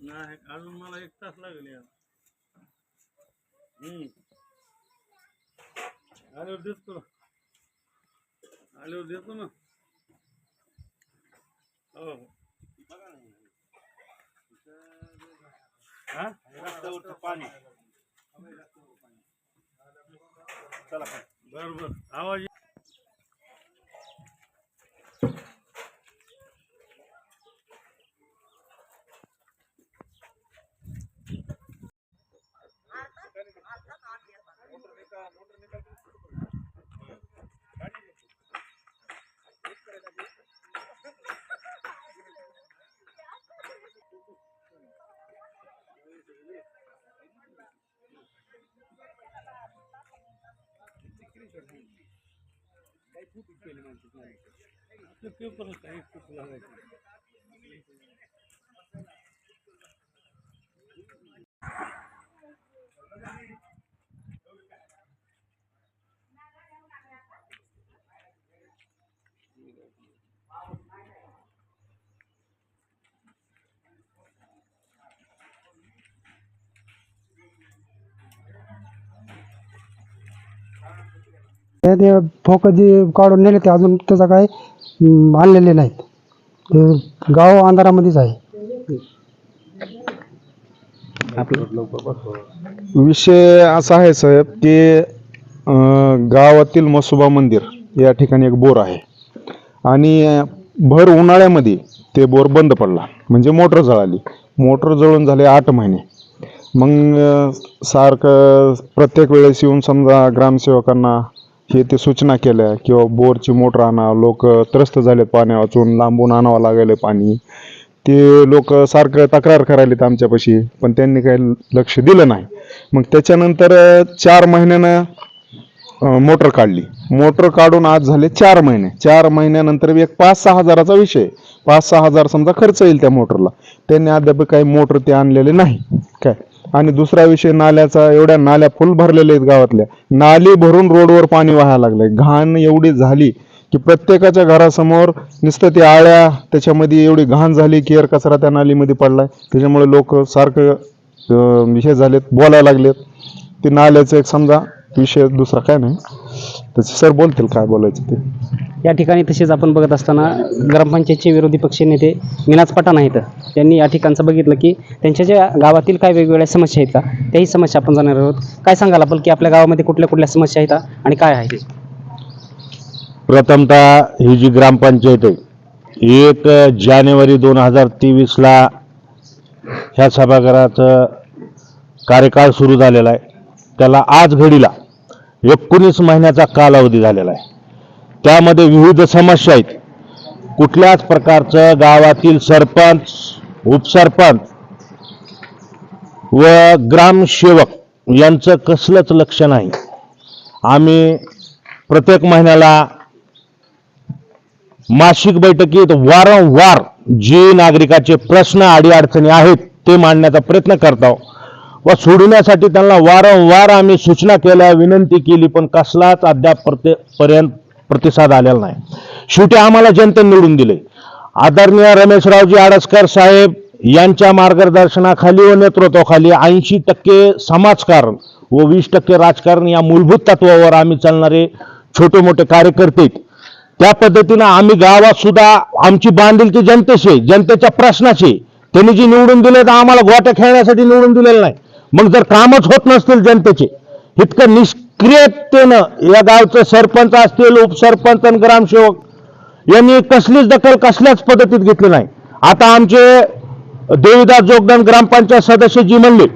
नाही अजून मला एक तास लागेल यार हम्म. आल्यावर देतो. ना आल्यावर देतो ना. हो. हा? पाणी. बर बर. आवाज ये- ते पेपर काही चुकला नाही ते ते फोकं जे काढून नेले ते अजून त्याचा काय अं, आणलेले नाहीत. ते गाव अंधारामध्येच आहे. विषय असा आहे साहेब की अं, गावातील मसोबा मंदिर या ठिकाणी एक बोर आहे. आणि भर उन्हाळ्यामध्ये ते बोर बंद पडला. म्हणजे मोटर जळाली. मोटर जळून झाले आठ महिने. मग अं, सारखं प्रत्येक वेळेस येऊन समजा ग्रामसेवकांना हे ते सूचना केल्या किंवा बोरची मोटर आणा लोक त्रस्त झालेत पाण्या वाचून लांबून आणावं लागले पाणी. ते लोक सारखं तक्रार करायलेत आमच्यापाशी पण त्यांनी काही लक्ष दिलं नाही. मग त्याच्यानंतर चार महिन्यानं मोटर काढली. मोटर काढून आज झाले चार महिने. चार महिन्यानंतर एक पाच सहा हजाराचा विषय पाच सहा हजार समजा खर्च येईल त्या मोटरला. त्यांनी अद्याप काही मोटर ते आणलेले नाही. काय? आणि दुसरा विषय नाल्याचा एवढ्या नाल्या फुल भरलेल्या आहेत गावातल्या. नाली भरून रोडवर पाणी व्हायला लागलंय. घाण एवढी झाली की प्रत्येकाच्या घरासमोर नुसतं ते आळ्या त्याच्यामध्ये एवढी घाण झाली की एर कचरा त्या नालीमध्ये पडलाय. त्याच्यामुळे लोक सारखं हे झालेत बोलायला लागलेत. ते नाल्याचं एक समजा विषय दुसरा काय नाही. त्याचे सर बोलतील काय बोलायचं ते. या ठिकाणी तसेच आपण बघत असताना ग्रामपंचायतचे विरोधी पक्ष नेते विनाज पठाण आहेत. त्यांनी या ठिकाणचं बघितलं की त्यांच्या ज्या गावातील काय वेगवेगळ्या समस्या आहेत का त्याही समस्या आपण जाणार आहोत. काय सांगाल आपण की आपल्या गावामध्ये कुठल्या कुठल्या समस्या आहेत आणि काय आहे? प्रथमतः ही जी ग्रामपंचायत आहे एक जानेवारी दोन हजार तेवीसला ह्या सभागृहाचं कार्यकाळ सुरू झालेला आहे. त्याला आज घडीला एकोणीस महिन्याचा कालावधी झालेला आहे. त्यामध्ये विविध समस्या आहेत. कुठल्याच प्रकारचं गावातील सरपंच उपसरपंच व ग्रामसेवक यांचं कसलंच लक्ष नाही. आम्ही प्रत्येक महिन्याला मासिक बैठकीत वारंवार जे नागरिकाचे प्रश्न अडीअडचणी आहेत ते मांडण्याचा प्रयत्न करतो व सोडवण्यासाठी त्यांना वारंवार आम्ही सूचना केल्या विनंती केली पण कसलाच अद्याप प्रति पर्यंत प्रतिसाद आलेला नाही. शेवटी आम्हाला जनतेने निवडून दिले. आदरणीय रमेशरावजी आडसकर साहेब यांच्या मार्गदर्शनाखाली व नेतृत्वाखाली ऐंशी टक्के समाजकारण व वीस टक्के राजकारण या मूलभूत तत्वावर आम्ही चालणारे छोटे मोठे कार्यकर्ते त्या पद्धतीनं आम्ही गावात सुद्धा आमची बांधिलकी जनतेशी जनतेच्या प्रश्नाची त्यांनी जी निवडून दिले तर आम्हाला गोट्या खेळण्यासाठी निवडून दिलेलं नाही. मग जर कामच होत नसतील जनतेचे इतकं निष्क्रियतेनं या गावचं सरपंच असतील उपसरपंच आणि ग्रामसेवक यांनी कसलीच दखल कसल्याच पद्धतीत घेतली नाही. आता आमचे देवीदास जोगदान ग्रामपंचायत सदस्य जी म्हणले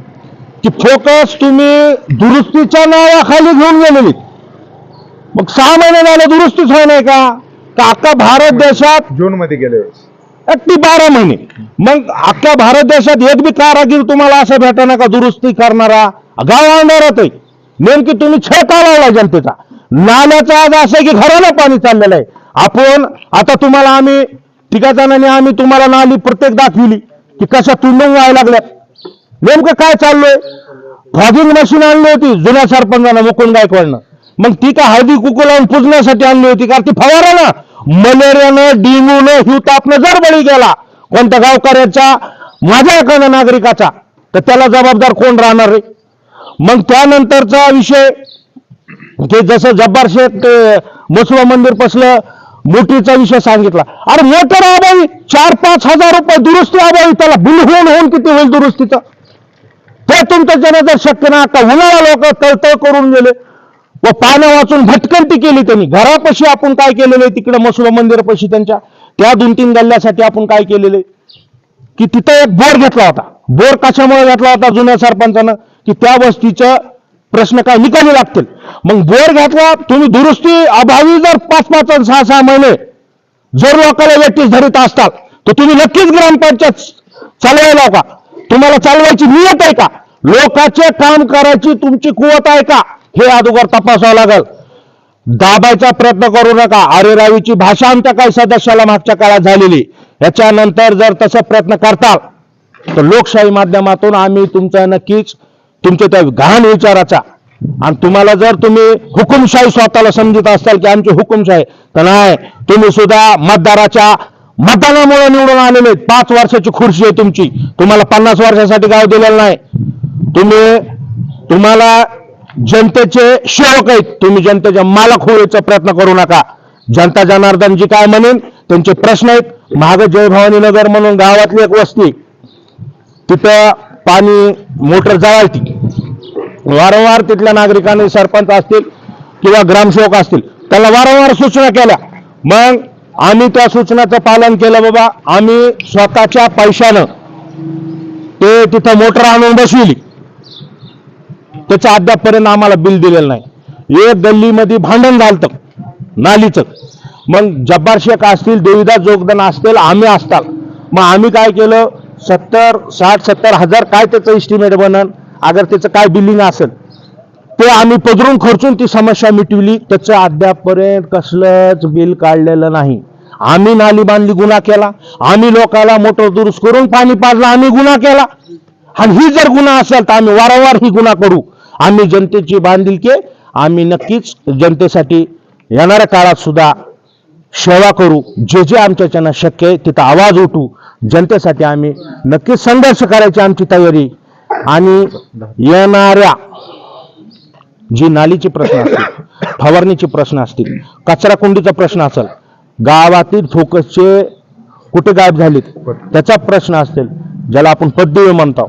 की फोकस तुम्ही दुरुस्तीच्या नावाखाली घेऊन गेलेली. मग सहा महिने झाले दुरुस्तीच होय नाही का? का अख्खा भारत देशात जून मध्ये गेले ती बारा महिने. मग अख्ख्या भारत देशात एक बी कारागीर तुम्हाला असं भेटणार का दुरुस्ती करणारा. गाव आणणारात ते नेमकी तुम्ही छळ का लावला जनतेचा? नाल्याचा आज असं आहे की घराला पाणी चाललेलं आहे. आपण आता तुम्हाला आम्ही तिघा जणांनी आम्ही तुम्हाला नाली प्रत्येक दाखविली की कशा तुंडून व्हायला लागल्या नेमकं काय चाललंय? फॉगिंग मशीन आणली होती जुन्या सरपंचानं मुकुंद गायकवाडनं. मग ती काय हळदी कुकू लावून पुजण्यासाठी आणली होती? कारण ती फवारा ना. मलेरियानं डेंग्यूनं हिव तापनं जर बळी गेला कोणत्या गावकऱ्याच्या माझ्या एखाद्या नागरिकाचा तर त्याला जबाबदार कोण राहणार रे? मग त्यानंतरचा विषय ते जसं जब्बार शेख ते मसुबा मंदिर पसलं मोठीचा विषय सांगितला. अरे मोटर अभावी चार पाच हजार रुपये दुरुस्ती अभावी त्याला बिल होऊन होऊन किती होईल दुरुस्तीचं? ते तुमच्या जरा जर शक्य नाही. का उन्हाळा लोक तळतळ करून गेले. व पाण्या वाचून भटकंती केली त्यांनी. घरापाशी आपण काय केलेलं आहे? तिकडं मसुबा मंदिरापाशी त्यांच्या त्या दोन तीन गल्ल्यासाठी आपण काय केलेलं आहे? की तिथं एक बोर घेतला होता. बोर कशामुळे घेतला होता जुन्या सरपंचानं? की त्या वस्तीचं प्रश्न काय निकाली लागतील. मग बोर घेतला तुम्ही दुरुस्ती अभावी जर पाच पाच आणि सहा सहा महिने जर लोकांना व्यक्तीस धरीत असतात तर तुम्ही नक्कीच ग्रामपंचायत चालवायला का तुम्हाला चालवायची नियत आहे का? लोकांचे काम करायची तुमची कुवत आहे का? हे अगोदर तपासावं लागल. दाबायचा प्रयत्न करू नका. अरे रावीची भाषा आमच्या काही सदस्याला मागच्या काळात झालेली. याच्यानंतर जर तसा प्रयत्न करताल तर लोकशाही माध्यमातून आम्ही तुमचा नक्कीच तुमच्या त्या घाण विचाराचा आणि तुम्हाला जर तुम्ही हुकुमशाही स्वतःला समजत असाल की आमची हुकुमशाही तर नाही तुम्ही सुद्धा मतदाराच्या मतदानामुळे निवडून आलेले पाच वर्षाची खुर्ची आहे तुमची. तुम्हाला पन्नास वर्षासाठी गाव दिलेलं नाही. तुम्ही तुम्हाला जनतेचे सेवक आहेत. तुम्ही जनतेच्या मालक होण्याचा प्रयत्न करू नका. जनता जनार्दन जी काय म्हणेन त्यांचे प्रश्न आहेत. महाग जयभवानी नगर म्हणून गावातली एक वस्ती. तिथं पाणी मोटर जळालती. वारंवार तिथल्या नागरिकांनी सरपंच असतील किंवा ग्रामसेवक असतील त्याला वारंवार सूचना केल्या. मग आम्ही त्या सूचनाचं पालन केलं बाबा. आम्ही स्वतःच्या पैशानं ते तिथं मोटर आणून बसविली. त्याचं अद्यापपर्यंत आम्हाला बिल दिलेलं नाही. एक गल्लीमध्ये भांडण झालं नालीचं. मग जब्बार शेख असतील देवीदास जोगदान असतील आम्ही असताल. मग आम्ही काय केलं? सत्तर साठ सत्तर हजार काय त्याचं इस्टिमेट बनन? अगर त्याचं काय बिलिंग असेल. ते आम्ही पदरून खर्चून ती समस्या मिटवली. त्याचं अद्यापपर्यंत कसलंच बिल काढलेलं नाही. आम्ही नाली बांधली गुन्हा केला. आम्ही लोकाला मोटर दुरुस्त करून पाणी पाजलं आम्ही गुन्हा केला. आणि ही जर गुन्हा असेल तर आम्ही वारंवार ही गुन्हा करू. आम्ही जनतेची बांधिलकी आम्ही नक्कीच जनतेसाठी येणाऱ्या काळात सुद्धा सेवा करू. जे जे आमच्याच्यानं शक्य आहे तिथं आवाज उठू. जनतेसाठी आम्ही नक्कीच संघर्ष करायची आमची तयारी. आणि येणाऱ्या जी नालीचे प्रश्न असतील फवारणीचे प्रश्न असतील कचरा कुंडीचा प्रश्न असेल गावातील फोकसचे कुठे गायब झालेत त्याचा प्रश्न असेल ज्याला आपण पद्यवे म्हणतो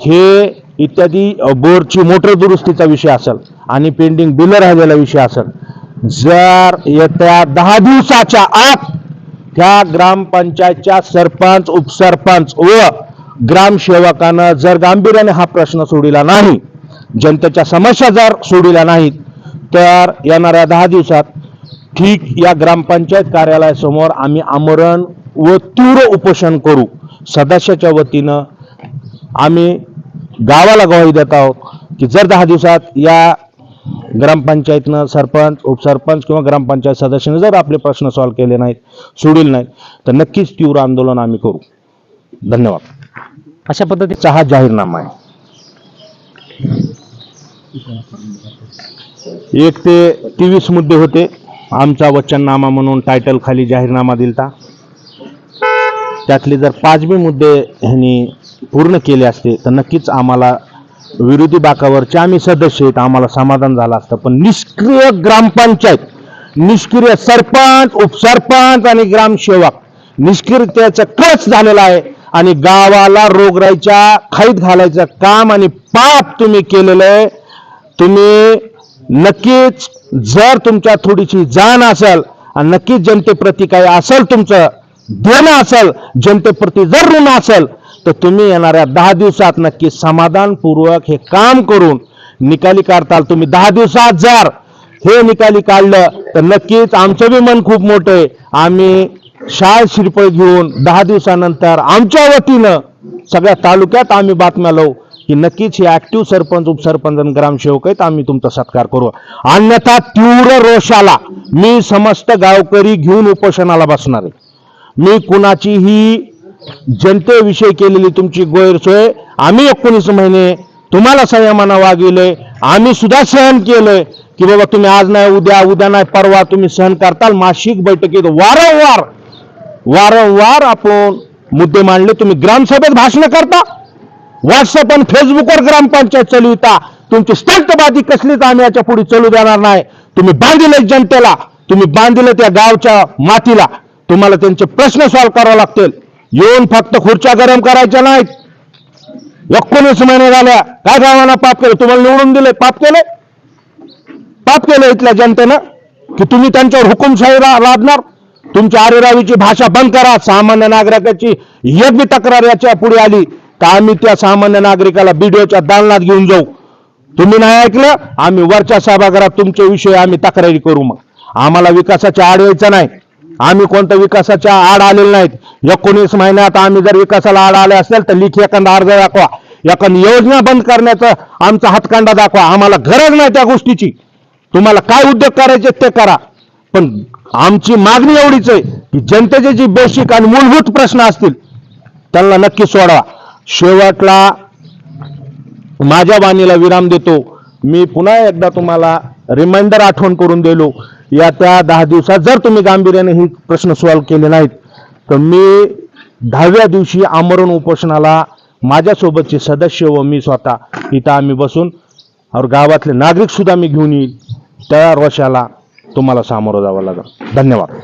हे इत्यादी बोरची मोटर दुरुस्तीचा विषय असेल आणि पेंडिंग बिलर राहिलेला विषय असेल जर येत्या दहा दिवसाच्या आत त्या ग्रामपंचायतच्या सरपंच उपसरपंच व ग्रामसेवकानं जर गांभीर्याने हा प्रश्न सोडिला नाही जनतेच्या समस्या जर सोडिल्या नाहीत तर येणाऱ्या दहा दिवसात ठीक या ग्रामपंचायत कार्यालयासमोर आम्ही आमरण व तीव्र उपोषण करू. सदस्याच्या वतीनं आम्ही गावाला ग्वाही देत आहोत की जर दहा दिवसात या ग्रामपंचायतनं सरपंच उपसरपंच किंवा ग्रामपंचायत सदस्याने जर आपले प्रश्न सॉल्व्ह केले नाहीत सोडील नाहीत तर नक्कीच तीव्र आंदोलन आम्ही करू. धन्यवाद. अशा पद्धतीचा हा जाहीरनामा आहे. एक ते तेवीस मुद्दे होते. आमचा वचननामा म्हणून टायटल खाली जाहीरनामा दिलता. त्यातले जर पाचवी मुद्दे ह्यांनी पूर्ण केले असते तर नक्कीच आम्हाला विरोधी बाकावरचे आम्ही सदस्य आहेत आम्हाला समाधान झालं असतं. पण निष्क्रिय ग्रामपंचायत निष्क्रिय सरपंच उपसरपंच आणि ग्रामसेवक निष्क्रियतेचं कच झालेला आहे आणि गावाला रोगराईच्या खाईत घालायचं काम आणि पाप तुम्ही केलेलं आहे. तुम्ही नक्कीच जर तुमच्या थोडीशी जाण असेल आणि नक्कीच जनतेप्रती काही असेल तुमचं देणं असेल जनतेप्रती जर ऋण असेल तर तुम्ही येणाऱ्या दहा दिवसात नक्की समाधानपूर्वक हे काम करून निकाली काढताल. तुम्ही दहा दिवसात जर हे निकाली काढलं तर नक्कीच आमचं बी मन खूप मोठं आहे. आम्ही शाळा शिरपळ घेऊन दहा दिवसानंतर आमच्या वतीनं सगळ्या तालुक्यात आम्ही बातम्या लावू की नक्कीच हे ऍक्टिव्ह सरपंच उपसरपंच आणि ग्रामसेवक आहेत आम्ही तुमचा सत्कार करू. अन्यथा तीव्र रोषाला मी समस्त गावकरी घेऊन उपोषणाला बसणार आहे. मी कुणाचीही जनतेविषयी केलेली तुमची गैरसोय. आम्ही एकोणीस महिने तुम्हाला संयमानं वागविले आम्ही सुद्धा सहन केलंय की बाबा तुम्ही आज नाही उद्या उद्या नाही परवा तुम्ही सहन करताल. मासिक बैठकीत वारंवार वारंवार आपण मुद्दे मांडले. तुम्ही ग्रामसभेत भाषण करता. व्हॉट्सअप आणि फेसबुकवर ग्रामपंचायत चालविता. तुमची स्टंटबाजी कसलीच आम्ही याच्यापुढे चालू देणार नाही. तुम्ही बांधिले जनतेला. तुम्ही बांधिले त्या गावच्या मातीला. तुम्हाला त्यांचे प्रश्न सॉल्व्ह करावे लागतील. येऊन फक्त खुर्च्या गरम करायच्या नाहीत. एकोणीस महिने झाल्या काय गावांना पाप केलं? तुम्हाला निवडून दिले पाप केले? पाप केलं इथल्या जनतेनं की तुम्ही त्यांच्यावर हुकुमशाही लादणार? तुमची आरेरावीची भाषा बंद करा. सामान्य नागरिकाची एक बी तक्रार याच्यापुढे आली तर आम्ही त्या सामान्य नागरिकाला बीडीओच्या दालनात घेऊन जाऊ? तुम्ही नाही ऐकलं? आम्ही वरच्या सभागृहात तुमच्याविषयी आम्ही तक्रारी करू मग. आम्हाला विकासाच्या आड यायचं नाही. आम्ही कोणत्या विकासाच्या आड आलेले नाहीत? एकोणीस महिन्यात आम्ही जर विकासाला आड आले असेल तर लिखी एखादा अर्ज दाखवा. एखादी योजना बंद करण्याचं आमचा हातकांडा दाखवा. आम्हाला गरज नाही त्या गोष्टीची. तुम्हाला काय उद्योग करायचे ते करा. पण आमची मागणी एवढीच आहे की जनतेचे जे बेसिक आणि मूलभूत प्रश्न असतील त्यांना नक्की सोडवा. शेवटला माझ्या वाणीला विराम देतो. मी पुन्हा एकदा तुम्हाला रिमाइंडर आठवण करून दिलो. या त्या दहा दिवसात जर तुम्ही गांभीर्याने ही प्रश्न सॉल्व्ह केले नाहीत तर मी दहाव्या दिवशी आमरण उपोषणाला माझ्यासोबतचे सदस्य व मी स्वतः इथं आम्ही बसून और गावातले नागरिकसुद्धा मी घेऊन येईल त्या वशाला तुम्हाला सामोरं जावं लागेल. धन्यवाद.